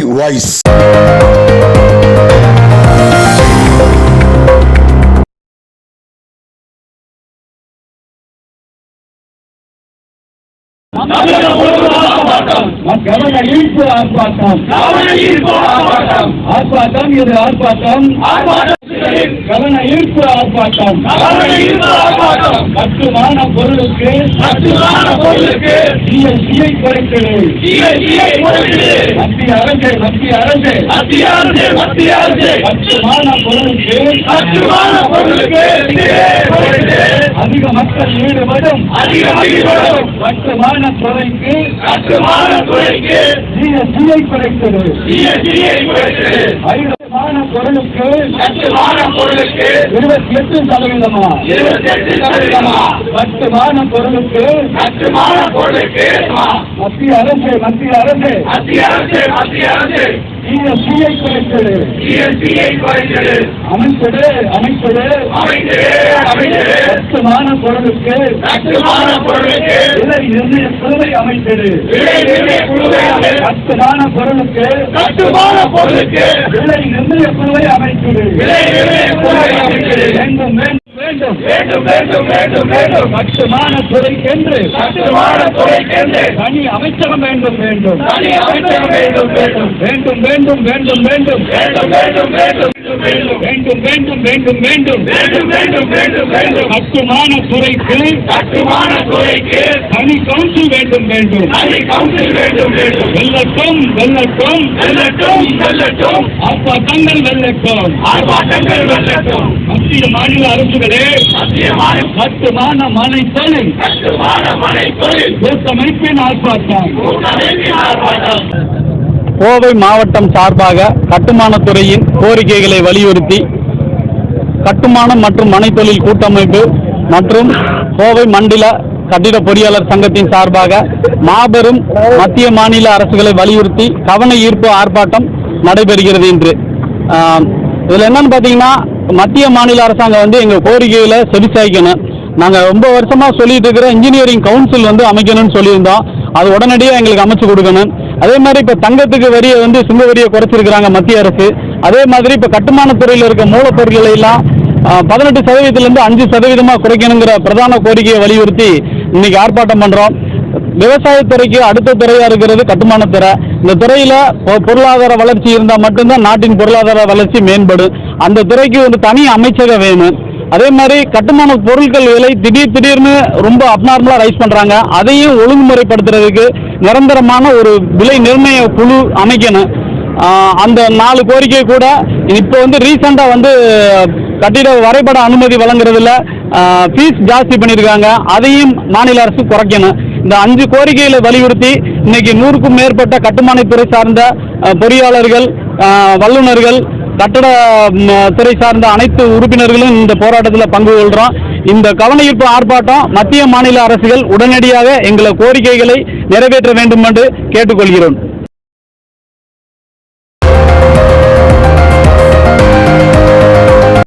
Rice. ஆர்ப்பாட்டம். கவன ஈர்ப்பு ஆர்ப்பாட்டம். கவன ஈர்ப்பு ஆர்ப்பாட்டம். ஆர்ப்பாட்டம் இது ஆர்ப்பாட்டம். ஆர்ப்பாட்டம் கவன ஈர்ப்பு ஆர்ப்பாட்டம். கவன ஈர்ப்பு ஆர்ப்பாட்டம். கட்டுமான பொருளுக்கு கட்டுமான பொருளுக்கு சிஐசிஐ குறைக்கிறது சிஐசிஐ குறைக்கிறது மத்திய அரசு மத்திய அரசு. மத்திய அரசு மத்திய அரசு. கட்டுமான பொருளுக்கு கட்டுமான பொருளுக்கு அதிக மக்கள் ஈடுபடும். அதிக ஈடுபடும். கட்டுமான பொருளுக்கு கட்டுமான சிஐ குறைத்தது ஐநூறு பொருளுக்கு கட்டுமான பொருளுக்கு இருபத்தி எட்டு சதவீதமா? இருபத்தி எட்டு சதவீதமா பொருளுக்கு கட்டுமான பொருளுக்கு மத்திய அரசு மத்திய அரசு. மத்திய அரசு மத்திய அரசு. சிஐ குறைத்தது சிஐ அமைச்சது அமைச்சது அமைச்சது கட்டுமான பொருளுக்கு விலை நிர்ணய குழுவை அமைச்சரு கட்டுமான பொருளுக்கு கட்டுமான பொருளுக்கு விலை நிர்ணய குழுவை அமைச்சரு விலை நிர்ணய குழுவை. வேண்டும் வேண்டும் வேண்டும். வேண்டும் வேண்டும் வேண்டும் வேண்டும். கட்டுமான துறைக்கென்று கட்டுமான துறைக்கென்று. தனி அமைச்சகம் வேண்டும் வேண்டும். தனி அமைச்சகம் வேண்டும் வேண்டும். வேண்டும் வேண்டும் வேண்டும் வேண்டும். வேண்டும் வேண்டும் வேண்டும். வேண்டும் வேண்டும் வேண்டும் வேண்டும் வேண்டும். வேண்டும் வேண்டும் வேண்டும் கட்டுமான துறைக்கு கட்டுமான துறைக்கு தனி கவுன்சில் வேண்டும் வேண்டும். தனி கவுன்சில் வேண்டும் வேண்டும். வெள்ளட்டும் வெள்ளட்டும் வெல்லட்டும் வெல்லட்டும். ஆர்ப்பாட்டங்கள் வெள்ளட்டும் ஆர்ப்பாட்டங்கள் வெல்லட்டும். மத்திய மாநில அரசுகளே மத்தியமான கட்டுமான மனை தொழில் கட்டுமான மனை தொழில் கூட்டமைப்பின் ஆர்ப்பாட்டம். கூட்டமைப்பின் ஆர்ப்பாட்டம். கோவை மாவட்டம் சார்பாக கட்டுமானத்துறையின் கோரிக்கைகளை வலியுறுத்தி கட்டுமானம் மற்றும் மனைத்தொழில் கூட்டமைப்பு மற்றும் கோவை மண்டல கட்டிட பொறியாளர் சங்கத்தின் சார்பாக மாபெரும் மத்திய மாநில அரசுகளை வலியுறுத்தி கவன ஈர்ப்பு ஆர்ப்பாட்டம் நடைபெறுகிறது என்று இதில் என்னன்னு பார்த்தீங்கன்னா மத்திய மாநில அரசாங்கம் வந்து எங்கள் கோரிக்கைகளை செவிசாய்க்கணும். நாங்கள் ரொம்ப வருஷமாக சொல்லிட்டு இருக்கிற இன்ஜினியரிங் கவுன்சில் வந்து அமைக்கணும்னு சொல்லியிருந்தோம். அது உடனடியாக எங்களுக்கு அமைச்சு கொடுக்கணும். அதே மாதிரி இப்போ தங்கத்துக்கு வரியை வந்து சுங்க வரியை குறைச்சிருக்கிறாங்க மத்திய அரசு. அதே மாதிரி இப்போ கட்டுமான துறையில் இருக்க மூலப்பொருட்களை எல்லாம் பதினெட்டு சதவீதத்திலேருந்து அஞ்சு சதவீதமாக குறைக்கணுங்கிற பிரதான கோரிக்கையை வலியுறுத்தி இன்னைக்கு ஆர்ப்பாட்டம் பண்ணுறோம் விவசாயத்துறைக்கு அடுத்த துறையாக இருக்கிறது கட்டுமானத்துறை இந்த துறையில் பொருளாதார வளர்ச்சி இருந்தால் மட்டும்தான் நாட்டின் பொருளாதார வளர்ச்சி மேம்படும். அந்த துறைக்கு வந்து தனி அமைச்சகம் வேணும். அதே மாதிரி கட்டுமான பொருட்கள் விலை திடீர் திடீர்னு ரொம்ப அப்நார்மலாக ரைஸ் பண்ணுறாங்க அதையும் ஒழுங்குமுறைப்படுத்துறதுக்கு நிரந்தரமான ஒரு விலை நிர்ணய குழு அமைக்கணும். அந்த நாலு கோரிக்கை கூட இப்போ வந்து ரீசெண்டாக வந்து கட்டிட வரைபட அனுமதி வழங்குறதுல ஃபீஸ் ஜாஸ்தி பண்ணியிருக்காங்க அதையும் மாநில அரசு குறைக்கணும். இந்த அஞ்சு கோரிக்கைகளை வலியுறுத்தி இன்னைக்கு நூறுக்கும் மேற்பட்ட கட்டுமானத்துறை சார்ந்த பொறியாளர்கள் வல்லுநர்கள் கட்டட துறை சார்ந்த அனைத்து உறுப்பினர்களும் இந்த போராட்டத்தில் பங்கு கொள்கிறோம் இந்த கவனஈர்ப்பு ஆர்ப்பாட்டம் மத்திய மாநில அரசுகள் உடனடியாக எங்களை கோரிக்கைகளை நிறைவேற்ற வேண்டும் என்று கேட்டுக்கொள்கிறோம்.